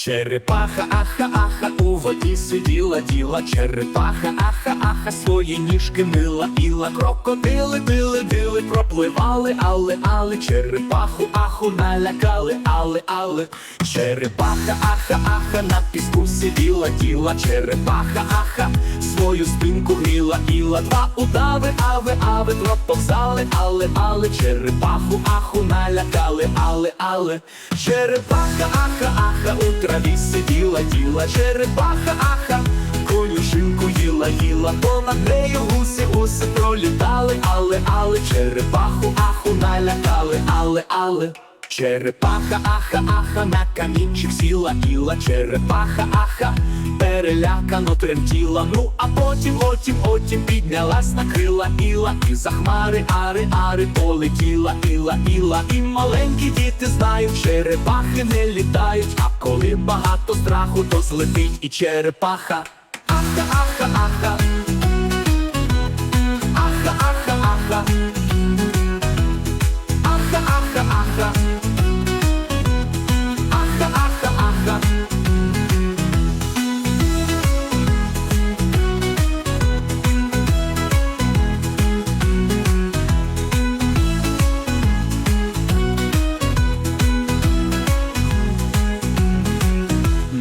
Черепаха, аха, аха, у воді сиділа діла, черепаха, аха, аха, свої ніжки мила, іла, крокодили, били, били, пропливали, але, але, черепаху, аху, налякали, але, але, черепаха, аха, аха, на піску сиділа діла, черепаха, аха, свою спинку гріла, іла, два удави, ави, ави, проповзали, але, але, черепаху, аху, налякали, але, але, черепаха, аха, траві сиділа, діла, черепаха, аха, конюшинку їла, їла, понад нею гуси, гуси пролітали, але, але, черепаху, аху, налякали, але, але. Черепаха, аха, аха, на камінчик сіла, іла, черепаха, аха, перелякано тремтіла, ну а потім, отім, отім піднялась на крила, іла, і за хмари, ари, ари, полетіла, іла, іла, і маленькі діти знають, черепахи не літають, а коли багато страху, то злетить і черепаха. Аха, аха, аха.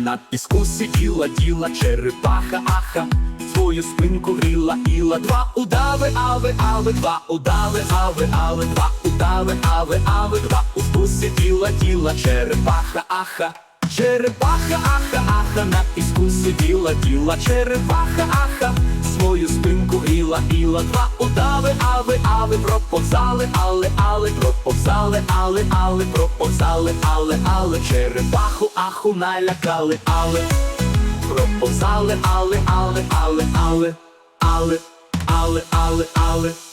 На піску сиділа діла черепаха, аха, свою спинку гріла, іла. Два удави, ави, ави, два удави, ави, ави, два удави, ави, ави, два у сиділа діла черепаха, аха, черепаха, аха, аха, на піску сиділа діла черепаха, аха, свою спинку гріла, іла два удави, ави, ави, проповзали, але, але, проповзали, але, але, проповзали, але, але, черепаху, аху, налякали, але, проповзали, але, але, але, але, але, але, але, але.